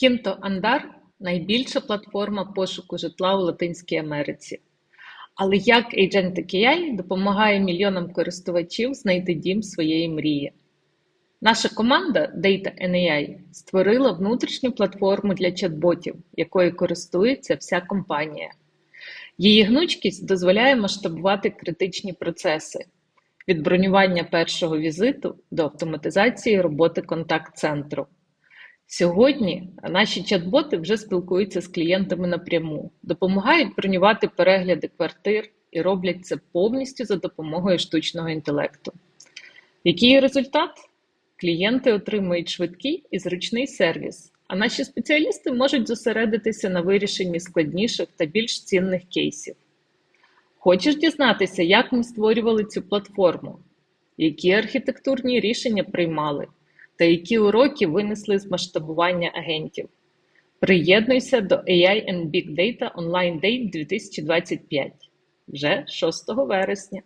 Кінто Андар найбільша платформа пошуку житла у Латинській Америці. Але як Agentic AI допомагає мільйонам користувачів знайти дім своєї мрії? Наша команда Data AI створила внутрішню платформу для чат-ботів, якою користується вся компанія. Її гнучкість дозволяє масштабувати критичні процеси від бронювання першого візиту до автоматизації роботи контакт-центру. Сьогодні наші чат-боти вже спілкуються з клієнтами напряму, допомагають бронювати перегляди квартир і роблять це повністю за допомогою штучного інтелекту. Який результат? Клієнти отримують швидкий і зручний сервіс, а наші спеціалісти можуть зосередитися на вирішенні складніших та більш цінних кейсів. Хочеш дізнатися, як ми створювали цю платформу, які архітектурні рішення приймали, та які уроки винесли з масштабування агентів? Приєднуйся до AI and Big Data Online Day 2025 вже 6 вересня.